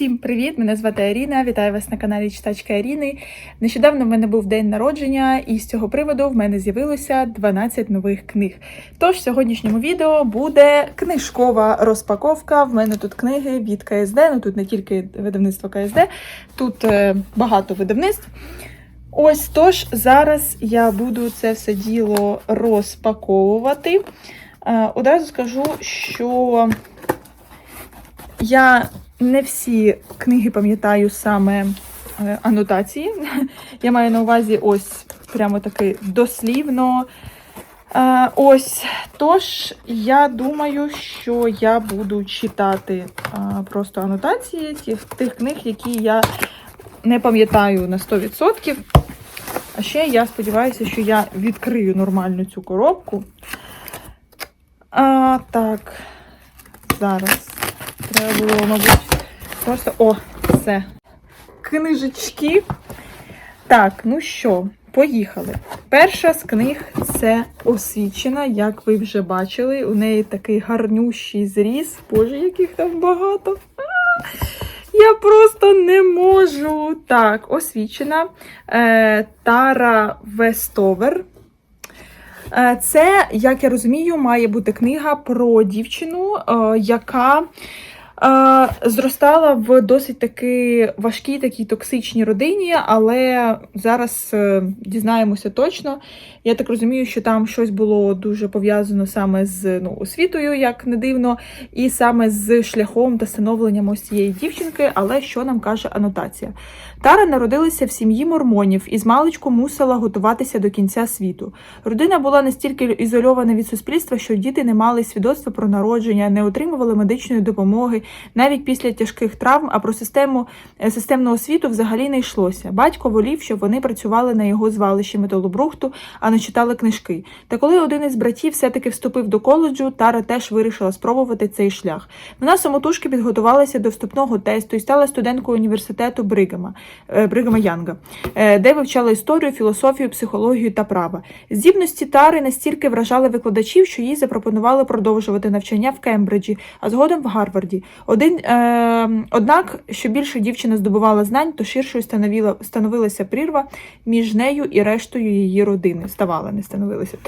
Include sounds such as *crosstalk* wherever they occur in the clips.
Всім привіт! Мене звати Аріна. Вітаю вас на каналі Читачка Аріни. Нещодавно в мене був день народження, і з цього приводу в мене з'явилося 12 нових книг. Тож в сьогоднішньому відео буде книжкова розпаковка. В мене тут книги від КСД. Ну тут не тільки видавництво КСД, тут е, багато видавництв. Ось тож зараз я буду це все діло розпаковувати. Е, Одразу скажу, що я не всі книги пам'ятаю саме е, анотації. *laughs* Я маю на увазі ось прямо таки дослівно. Е, Ось, тож, я думаю, що я буду читати е, просто анотації тих, тих книг, які я не пам'ятаю на 100%. А ще я сподіваюся, що я відкрию нормально цю коробку. А, Так, зараз. Треба було, мабуть, просто. О, все. Книжечки. Так, ну що, поїхали. Перша з книг це освічена, як ви вже бачили. У неї такий гарнющий зріз. Боже, яких там багато. Я просто не можу. Так, освічена. Е, Тара Вестовер. Е, Це, як я розумію, має бути книга про дівчину, е, яка зростала в досить таки важкій, такій токсичній родині, але зараз е, дізнаємося точно. Я так розумію, що там щось було дуже пов'язано саме з ну, освітою, як не дивно, і саме з шляхом та становленням ось цієї дівчинки. Але що нам каже анотація? Тара народилася в сім'ї мормонів і з маличку мусила готуватися до кінця світу. Родина була настільки ізольована від суспільства, що діти не мали свідоцтва про народження, не отримували медичної допомоги навіть після тяжких травм, а про систему е, системну освіту взагалі не йшлося. Батько волів, щоб вони працювали на його звалищі металобрухту, а не читали книжки. Та коли один із братів все-таки вступив до коледжу, Тара теж вирішила спробувати цей шлях. Вона самотужки підготувалася до вступного тесту і стала студенткою університету Бригама, е, Бригама Янга, е, де вивчала історію, філософію, психологію та право. Здібності Тари настільки вражали викладачів, що їй запропонували продовжувати навчання в Кембриджі, а згодом в Гарварді. Один, е, однак, що більше дівчина здобувала знань, то ширшою становила, становилася прірва між нею і рештою її родини. Ставала, не становилася.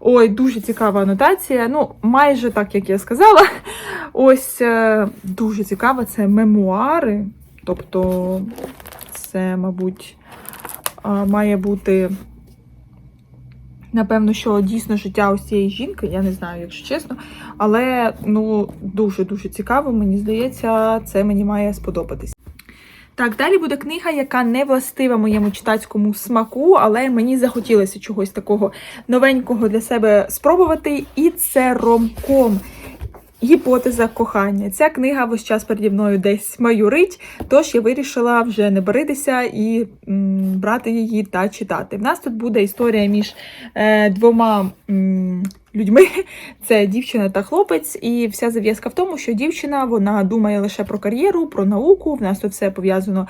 Ой, дуже цікава анотація. Ну, майже так, як я сказала. Ось е, дуже цікаво, це мемуари. Тобто, це, мабуть, має бути. Напевно, що дійсно життя ось цієї жінки, я не знаю, якщо чесно. Але ну дуже-дуже цікаво, мені здається, це мені має сподобатись. Так, далі буде книга, яка не властива моєму читацькому смаку, але мені захотілося чогось такого новенького для себе спробувати. І це ромком. Гіпотеза кохання. Ця книга весь час переді мною десь майорить, тож я вирішила вже не баритися і м, брати її та читати. В нас тут буде історія між е, двома м, людьми: *laughs* це дівчина та хлопець, і вся зав'язка в тому, що дівчина вона думає лише про кар'єру, про науку. В нас тут все пов'язано,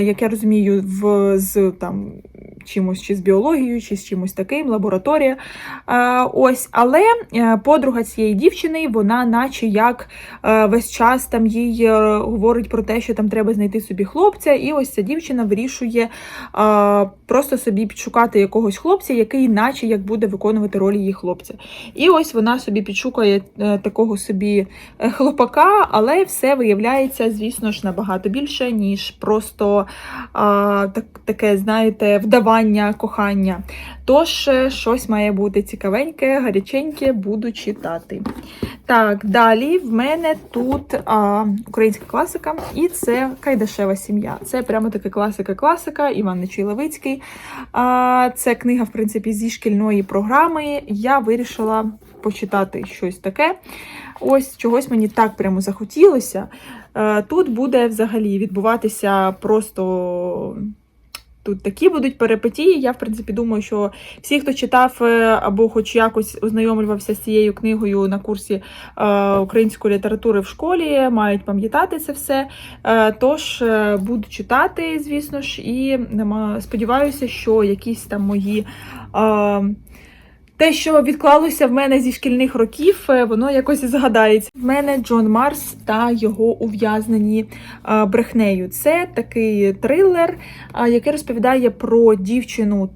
як я розумію, в з там. Чимось чи з біологією, чи з чимось таким, лабораторія. Ось, але е, подруга цієї дівчини, вона, наче як е, весь час там їй е, говорить про те, що там треба знайти собі хлопця, і ось ця дівчина вирішує просто собі підшукати якогось хлопця, який, наче як буде виконувати роль її хлопця. І ось вона собі підшукає такого собі хлопака, але все виявляється, звісно ж, набагато більше, ніж просто так, таке, знаєте, вдавання кохання. Тож, е, щось має бути цікавеньке, гаряченьке, буду читати. Так, далі в мене тут а, українська класика, і це Кайдашева сім'я. Це прямо таки класика-класика, Іван Нечуй Левицький. А, це книга, в принципі, зі шкільної програми. Я вирішила почитати щось таке. Ось чогось мені так прямо захотілося. Е, Тут буде взагалі відбуватися просто. Тут такі будуть перипетії. Я, в принципі, думаю, що всі, хто читав е, або хоч якось ознайомлювався з цією книгою на курсі е, української літератури в школі, мають пам'ятати це все. Е, тож буду читати, звісно ж, і сподіваюся, що якісь там мої. Те, що відклалося в мене зі шкільних років, е, воно якось згадається. В мене Джон Марс та його ув'язнені е, брехнею. Це такий трилер, е, який розповідає про дівчину.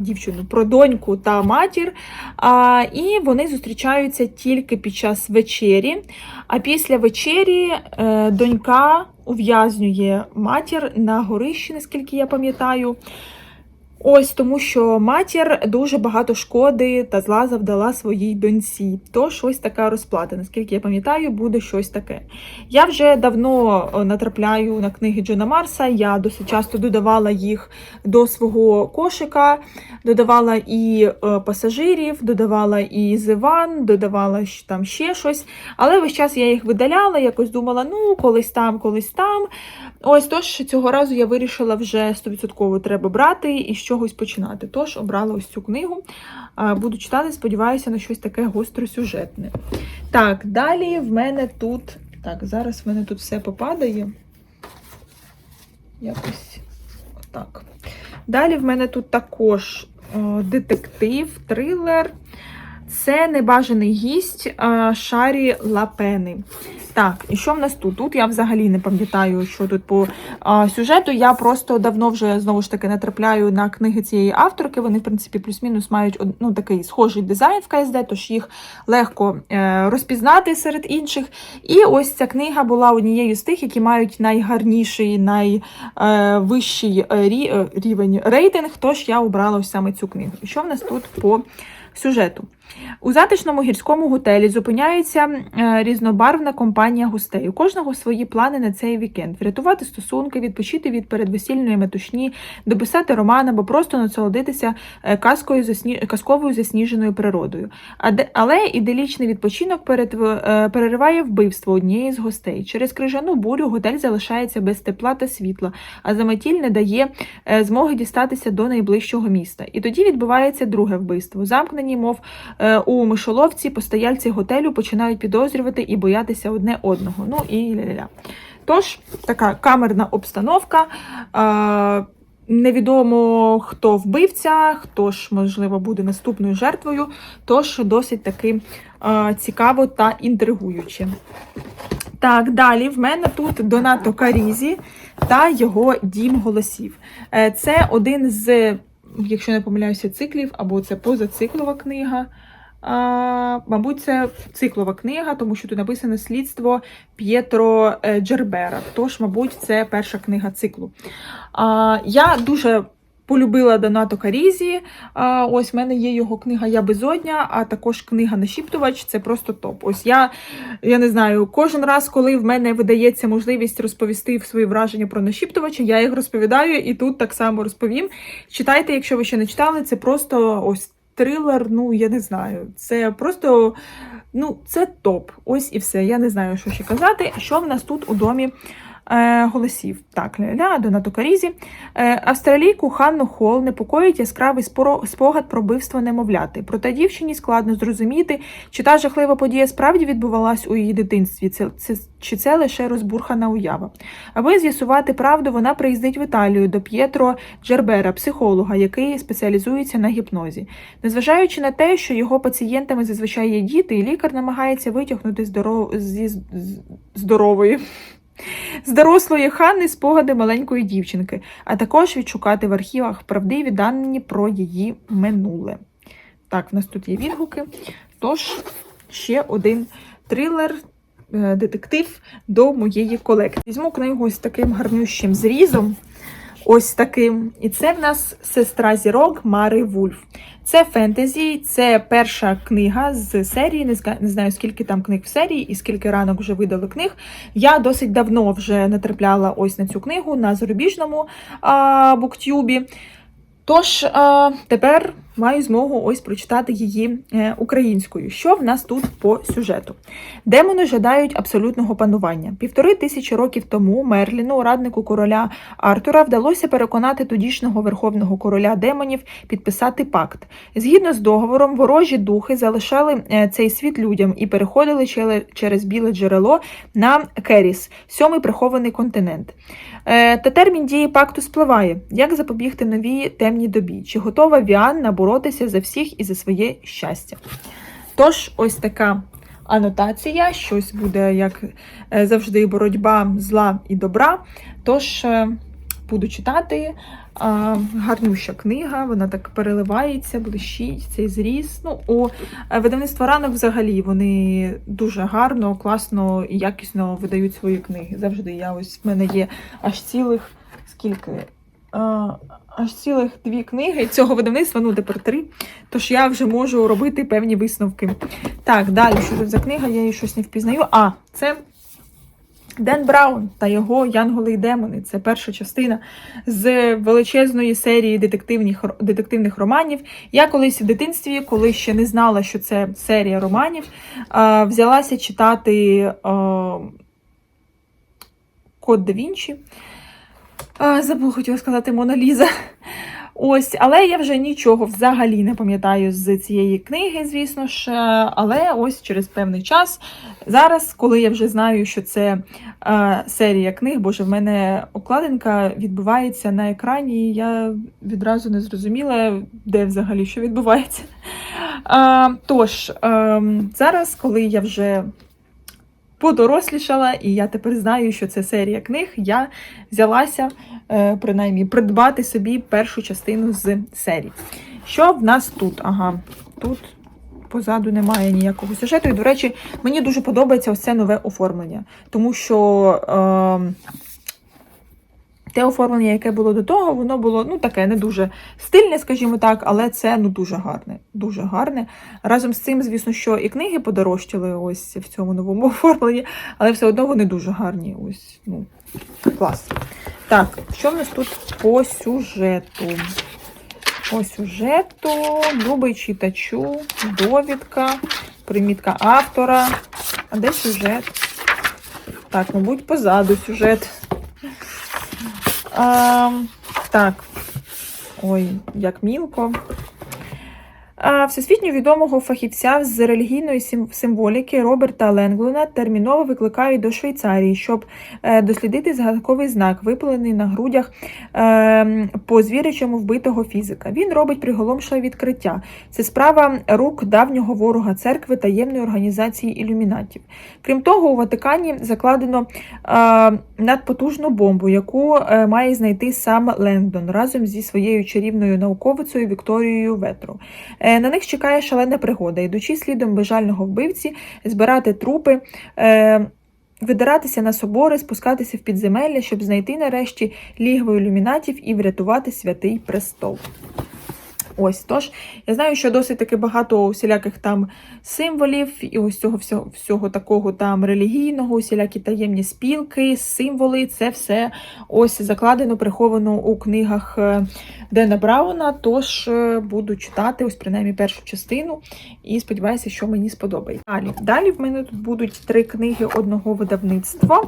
Дівчину про доньку та матір, а, і вони зустрічаються тільки під час вечері. А після вечері е, донька ув'язнює матір на горищі, наскільки я пам'ятаю. Ось тому, що матір дуже багато шкоди та зла завдала своїй доньці. То щось така розплата. Наскільки я пам'ятаю, буде щось таке. Я вже давно натрапляю на книги Джона Марса. Я досить часто додавала їх до свого кошика, додавала і пасажирів, додавала і Зиван, додавала там ще щось. Але весь час я їх видаляла, якось думала, ну, колись там, колись там. Ось тож цього разу я вирішила вже 100% треба брати і з чогось починати. Тож обрала ось цю книгу. Буду читати, сподіваюся, на щось таке гостросюжетне. Так, далі в мене тут. Так, зараз в мене тут все попадає. Якось отак. Далі в мене тут також о, детектив, трилер. Це небажаний гість а, Шарі Лапени. Так, і що в нас тут? Тут я взагалі не пам'ятаю, що тут по а, сюжету. Я просто давно вже знову ж таки натрапляю на книги цієї авторки. Вони, в принципі, плюс-мінус мають ну, такий схожий дизайн в КСД, тож їх легко е, розпізнати серед інших. І ось ця книга була однією з тих, які мають найгарніший, найвищий е, е, рівень рейтинг. Тож я обрала ось саме цю книгу. І що в нас тут по сюжету? У затишному гірському готелі зупиняється е, різнобарвна компанія гостей. У кожного свої плани на цей вікенд: врятувати стосунки, відпочити від передвесільної метушні, дописати роман або просто насолодитися е, казкою казковою засніженою природою. Але іделічний відпочинок е, перериває вбивство однієї з гостей. Через крижану бурю готель залишається без тепла та світла, а заметіль не дає змоги дістатися до найближчого міста. І тоді відбувається друге вбивство. Замкнені, мов у мишоловці, постояльці готелю починають підозрювати і боятися одне одного. Ну і ля-ля-ля. Тож, така камерна обстановка. Е, Невідомо, хто вбивця, хто ж, можливо, буде наступною жертвою, тож досить таки е, цікаво та інтригуюче. Так, далі в мене тут Донато Карізі та його дім голосів. Е, Це один з, якщо не помиляюся, циклів, або це позациклова книга. А, мабуть, це циклова книга, тому що тут написано слідство П'єтро е, Джербера. Тож, мабуть, це перша книга циклу. А, я дуже полюбила Донато Карізі. Ось в мене є його книга Я безодня, а також книга Нашіптувач. Це просто топ. Ось я, я не знаю, кожен раз, коли в мене видається можливість розповісти свої враження про нашіптувача, я їх розповідаю і тут так само розповім. Читайте, якщо ви ще не читали, це просто ось трилер, ну я не знаю. Це просто ну, це топ. Ось і все. Я не знаю, що ще казати. Що в нас тут у домі голосів? Так, ля-ля, Донато Карізі. Е, австралійку Ханну Холл непокоїть яскравий спогад про вбивство немовляти. Проте дівчині складно зрозуміти, чи та жахлива подія справді відбувалась у її дитинстві, це, це, чи це лише розбурхана уява. Аби з'ясувати правду, вона приїздить в Італію до П'єтро Джербера, психолога, який спеціалізується на гіпнозі. Незважаючи на те, що його пацієнтами зазвичай є діти, лікар намагається витягнути здоров... зі здорової. З дорослої Ханни спогади маленької дівчинки, а також відшукати в архівах правдиві дані про її минуле. Так, в нас тут є відгуки. Тож, ще один трилер, е, детектив до моєї колекції. Візьму книгу з таким гарнющим зрізом. Ось таким. І це в нас сестра зірок Мари Вульф. Це фентезі, це перша книга з серії. Не знаю, скільки там книг в серії і скільки ранок вже видали книг. Я досить давно вже натрапляла ось на цю книгу на зарубіжному а, буктюбі. Тож а, тепер маю змогу ось прочитати її е, українською. Що в нас тут по сюжету? Демони жадають абсолютного панування. Півтори тисячі років тому Мерліну, раднику короля Артура, вдалося переконати тодішнього верховного короля демонів підписати пакт. Згідно з договором, ворожі духи залишали е, цей світ людям і переходили через біле джерело на Керіс, сьомий прихований континент. Е, Та термін дії пакту спливає. Як запобігти новій темній добі? Чи готова Віан на боротися за всіх і за своє щастя. Тож, ось така анотація, щось буде, як е, завжди, боротьба зла і добра. Тож е, буду читати. А, гарнюща книга, вона так переливається, блищить, цей зріз. Ну, у е, видавництва ранок взагалі вони дуже гарно, класно і якісно видають свої книги. Завжди я ось в мене є аж цілих скільки? Аж цілих дві книги цього видавництва, ну тепер три. Тож я вже можу робити певні висновки. Так, далі, що тут за книга, я її щось не впізнаю. А, це Ден Браун та його Янголи і демони. Це перша частина з величезної серії детективних, детективних романів. Я колись в дитинстві, коли ще не знала, що це серія романів, взялася читати Код да Вінчі. Забула, хотіла сказати Мона Ліза. Ось, але я вже нічого взагалі не пам'ятаю з цієї книги, звісно ж. Але ось через певний час, зараз, коли я вже знаю, що це е, серія книг, боже, в мене обкладинка відбувається на екрані, і я відразу не зрозуміла, де взагалі що відбувається. Е, тож, е, зараз, коли я вже подорослішала, і я тепер знаю, що це серія книг. Я взялася е, принаймні придбати собі першу частину з серії. Що в нас тут? Ага, тут позаду немає ніякого сюжету. І, до речі, мені дуже подобається ось нове оформлення, тому що. Е, те оформлення, яке було до того, воно було ну таке не дуже стильне, скажімо так, але це ну дуже гарне. Дуже гарне. Разом з цим, звісно, що і книги подорожчали ось в цьому новому *laughs* оформленні, але все одно вони дуже гарні. Ось, ну, клас. Так, що в нас тут по сюжету? По сюжету, любий читачу, довідка, примітка автора. А де сюжет? Так, мабуть, позаду сюжет. А, так. Ой, як мілко. Всесвітньо відомого фахівця з релігійної символіки Роберта Ленглуна терміново викликають до Швейцарії, щоб е, дослідити загадковий знак, випалений на грудях е, по звірячому вбитого фізика. Він робить приголомшливе відкриття. Це справа рук давнього ворога церкви таємної організації ілюмінатів. Крім того, у Ватикані закладено е, надпотужну бомбу, яку має знайти сам Лендон разом зі своєю чарівною науковицею Вікторією Ветро. Е, на них чекає шалена пригода, йдучи слідом безжального вбивці, збирати трупи. Е, видиратися на собори, спускатися в підземелля, щоб знайти нарешті лігву ілюмінатів і врятувати святий престол. Ось тож, я знаю, що досить таки багато усіляких там символів, і ось цього всього всього такого там релігійного, усілякі таємні спілки, символи це все ось закладено, приховано у книгах е, Дена Брауна. Тож е, буду читати ось принаймні першу частину і сподіваюся, що мені сподобається. Далі, Далі в мене тут будуть три книги одного видавництва.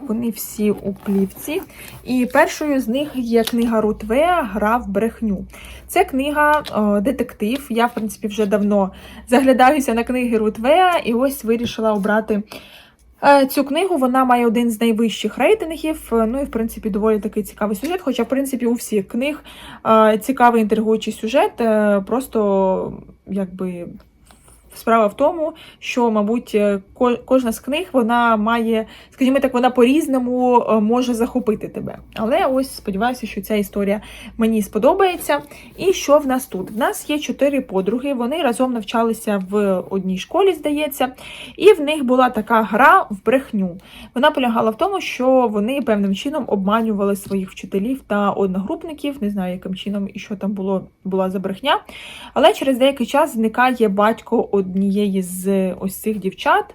Вони всі у плівці. І першою з них є книга Рутвея Гра в брехню. Це книга о, детектив. Я, в принципі, вже давно заглядаюся на книги Рутвея і ось вирішила обрати. Е, цю книгу вона має один з найвищих рейтингів. Е, ну і в принципі доволі такий цікавий сюжет. Хоча, в принципі, у всіх книг е, цікавий інтригуючий сюжет, просто якби Справа в тому, що, мабуть, е, кожна з книг вона має, скажімо так, вона по-різному е, може захопити тебе. Але ось сподіваюся, що ця історія мені сподобається. І що в нас тут? В нас є чотири подруги, вони разом навчалися в одній школі, здається, і в них була така гра в брехню. Вона полягала в тому, що вони певним чином обманювали своїх вчителів та одногрупників, не знаю, яким чином і що там було була за брехня. Але через деякий час зникає батько однієї з ось цих дівчат.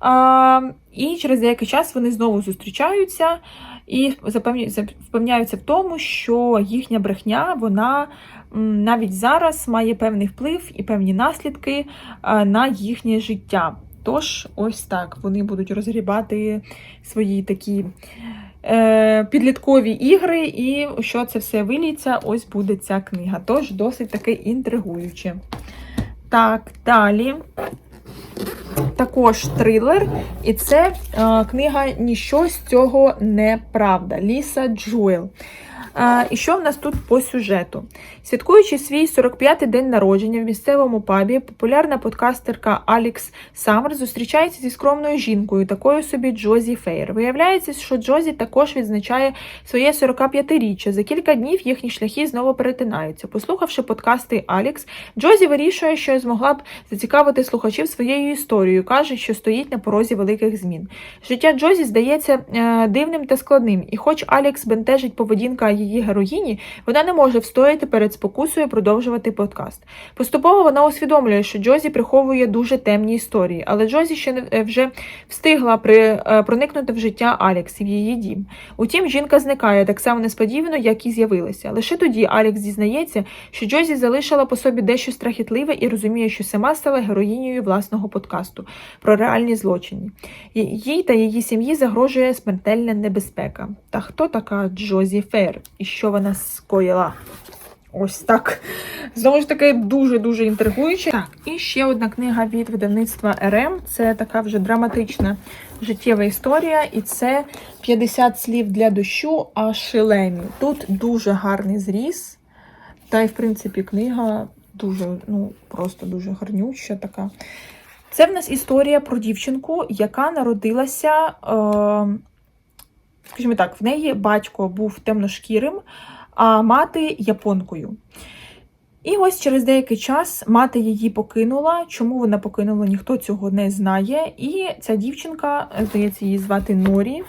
А, І через деякий час вони знову зустрічаються і впевняються в тому, що їхня брехня вона навіть зараз має певний вплив і певні наслідки на їхнє життя. Тож, ось так вони будуть розгрібати свої такі е, підліткові ігри, і що це все виліться, ось буде ця книга. Тож досить таки інтригуюче. Так, далі. також трилер, і це е, книга Ніщо з цього не правда. Ліса Джуел. І що в нас тут по сюжету? Святкуючи свій 45-й день народження в місцевому пабі, популярна подкастерка Алікс Саммер зустрічається зі скромною жінкою, такою собі Джозі Фейр. Виявляється, що Джозі також відзначає своє 45-річчя. За кілька днів їхні шляхи знову перетинаються. Послухавши подкасти Алікс, Джозі вирішує, що змогла б зацікавити слухачів своєю історією. каже, що стоїть на порозі великих змін. Життя Джозі здається е, дивним та складним, і хоч Алікс бентежить поведінка її героїні, вона не може встояти перед спокусою продовжувати подкаст. Поступово вона усвідомлює, що Джозі приховує дуже темні історії, але Джозі ще не е, вже встигла при, е, проникнути в життя Алікс в її дім. Утім, жінка зникає так само несподівано, як і з'явилася. Лише тоді Алікс дізнається, що Джозі залишила по собі дещо страхітливе і розуміє, що сама стала героїнею власного подкасту про реальні злочини. Їй та її сім'ї загрожує смертельна небезпека. Та хто така Джозі Фер і що вона скоїла? Ось так. Знову ж таки, дуже-дуже інтригуюче. Так, і ще одна книга від видавництва РМ. Це така вже драматична життєва історія, і це 50 слів для дощу Ашелемі. Тут дуже гарний зріз. Та й, в принципі, книга дуже, ну, просто дуже гарнюча така. Це в нас історія про дівчинку, яка народилася, е, скажімо так, в неї батько був темношкірим, а мати японкою. І ось через деякий час мати її покинула. Чому вона покинула, ніхто цього не знає. І ця дівчинка, здається, її звати Норі.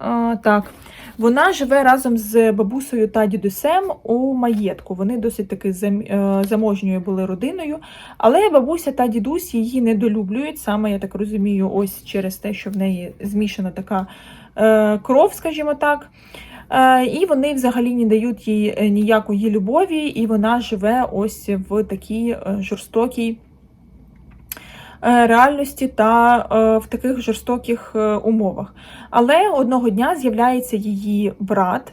Е, так, вона живе разом з бабусею та дідусем у маєтку. Вони досить таки е, заможньою були родиною, але бабуся та дідусь її недолюблюють. Саме я так розумію, ось через те, що в неї змішана така кров, скажімо так. Е, І вони взагалі не дають їй е, ніякої любові, і вона живе ось в такій е, жорстокій е, реальності та е, в таких жорстоких е, умовах. Але одного дня з'являється її брат е,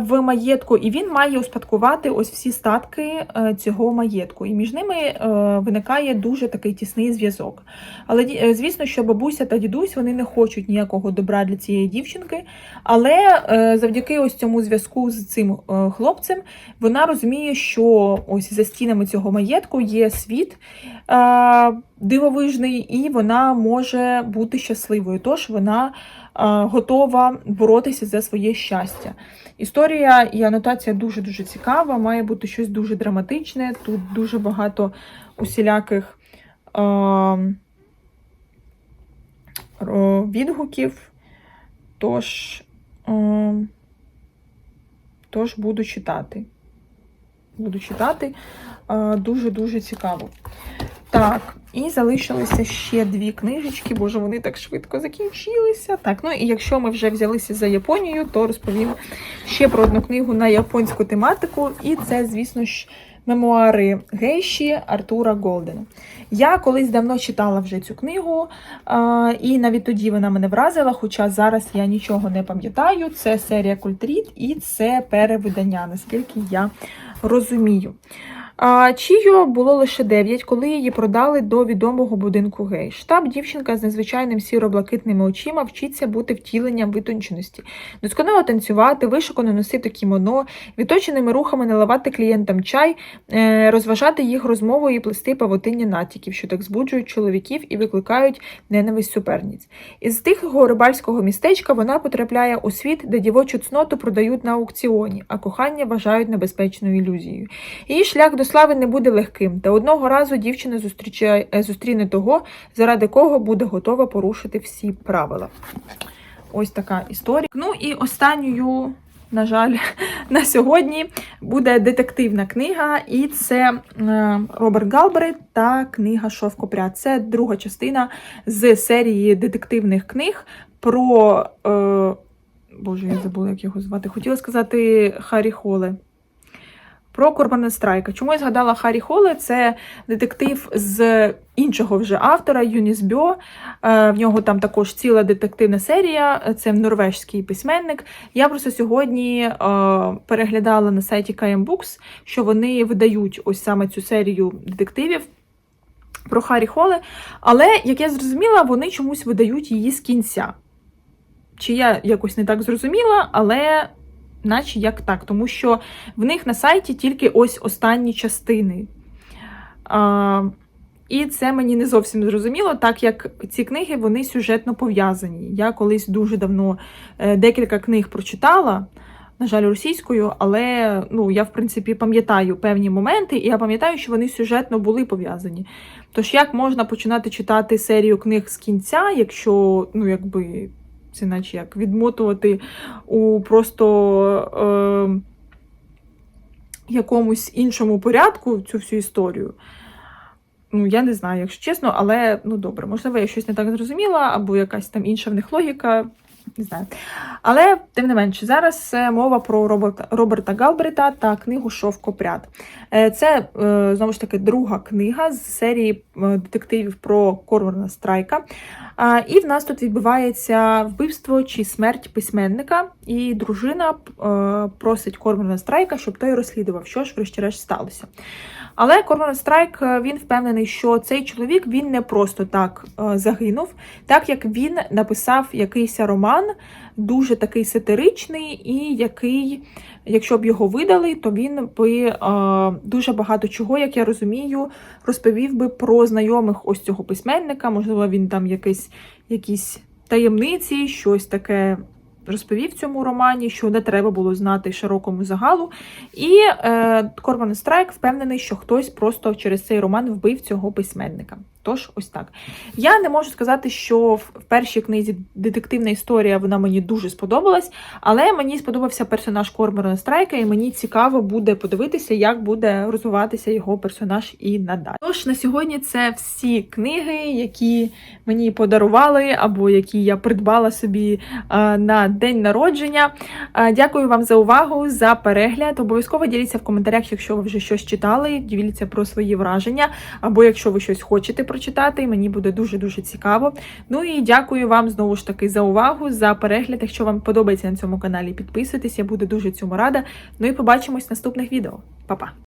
в маєтку, і він має успадкувати ось всі статки е, цього маєтку. І між ними е, виникає дуже такий тісний зв'язок. Але е, звісно, що бабуся та дідусь вони не хочуть ніякого добра для цієї дівчинки. Але е, завдяки ось цьому зв'язку з цим е, хлопцем вона розуміє, що ось за стінами цього маєтку є світ е, дивовижний, і вона може бути щасливою. Тож вона е, готова боротися за своє щастя. Історія і анотація дуже дуже цікава, має бути щось дуже драматичне. Тут дуже багато усіляких е, відгуків. Тож, е, тож буду читати. Буду читати. Е, Дуже-дуже цікаво. Так, і залишилися ще дві книжечки, боже, вони так швидко закінчилися. Так, ну і якщо ми вже взялися за Японію, то розповім ще про одну книгу на японську тематику, і це, звісно ж, мемуари гейші Артура Голдена. Я колись давно читала вже цю книгу, і навіть тоді вона мене вразила, хоча зараз я нічого не пам'ятаю. Це серія Культріт і це перевидання, наскільки я розумію. А, Чіо було лише 9, коли її продали до відомого будинку гей. Штаб дівчинка з незвичайним сіро-блакитними очима вчиться бути втіленням витонченості, досконало танцювати, вишукано носити кімоно, відточеними рухами наливати клієнтам чай, е, розважати їх розмовою і плести павутиння натяків, що так збуджують чоловіків і викликають ненависть суперниць. Із тихого рибальського містечка вона потрапляє у світ, де дівочу цноту продають на аукціоні, а кохання вважають небезпечною ілюзією. Її шлях до слави не буде легким, та одного разу дівчина зустрічає, е, зустріне того, заради кого буде готова порушити всі правила. Ось така історія. Ну і останньою, на жаль, *laughs* на сьогодні буде детективна книга, і це е, Роберт Галберет та книга Шовкопряд. Це друга частина з серії детективних книг про. Е, Боже, я забула, як його звати. Хотіла сказати Харрі Холе. Про Корбана Страйка. Чому я згадала Харрі Холе? Це детектив з іншого вже автора Юніс Бьо. Е, В нього там також ціла детективна серія. Це норвежський письменник. Я просто сьогодні е, переглядала на сайті KM Books, що вони видають ось саме цю серію детективів. про Харі Холе. Але, як я зрозуміла, вони чомусь видають її з кінця. Чи я якось не так зрозуміла, але наче як так, тому що в них на сайті тільки ось останні частини. А, і це мені не зовсім зрозуміло, так як ці книги вони сюжетно пов'язані. Я колись дуже давно е, декілька книг прочитала, на жаль, російською, але ну, я, в принципі, пам'ятаю певні моменти, і я пам'ятаю, що вони сюжетно були пов'язані. Тож, як можна починати читати серію книг з кінця, якщо, ну, якби, це наче як відмотувати у просто. Е, якомусь іншому порядку цю всю історію. Ну, я не знаю, якщо чесно, але ну добре, можливо, я щось не так зрозуміла, або якась там інша в них логіка. Не знаю. Але, тим не менше, зараз е, мова про Роберта, Роберта Галбрета та книгу Шовкопряд. Е, Це, е, знову ж таки, друга книга з серії детективів про Корвана Страйка. І в нас тут відбувається вбивство чи смерть письменника, і дружина е, просить Корвана Страйка, щоб той розслідував, що ж врешті-решт сталося. Але Корван Страйк е, він впевнений, що цей чоловік він не просто так е, загинув, так як він написав якийсь роман, дуже такий сатиричний, і який, якщо б його видали, то він би е, дуже багато чого, як я розумію, розповів би про знайомих ось цього письменника. Можливо, він там якийсь, якісь таємниці, щось таке. Розповів цьому романі, що не треба було знати широкому загалу. І е, Корван Страйк впевнений, що хтось просто через цей роман вбив цього письменника. Тож, ось так. Я не можу сказати, що в першій книзі детективна історія вона мені дуже сподобалась, але мені сподобався персонаж Корвана Страйка, і мені цікаво буде подивитися, як буде розвиватися його персонаж і надалі. Тож на сьогодні це всі книги, які мені подарували, або які я придбала собі на день народження. Дякую вам за увагу, за перегляд. Обов'язково діліться в коментарях, якщо ви вже щось читали, діліться про свої враження, або якщо ви щось хочете прочитати, мені буде дуже-дуже цікаво. Ну і дякую вам знову ж таки за увагу, за перегляд. Якщо вам подобається на цьому каналі, підписуйтесь, я буду дуже цьому рада. Ну і побачимось в наступних відео. Па-па!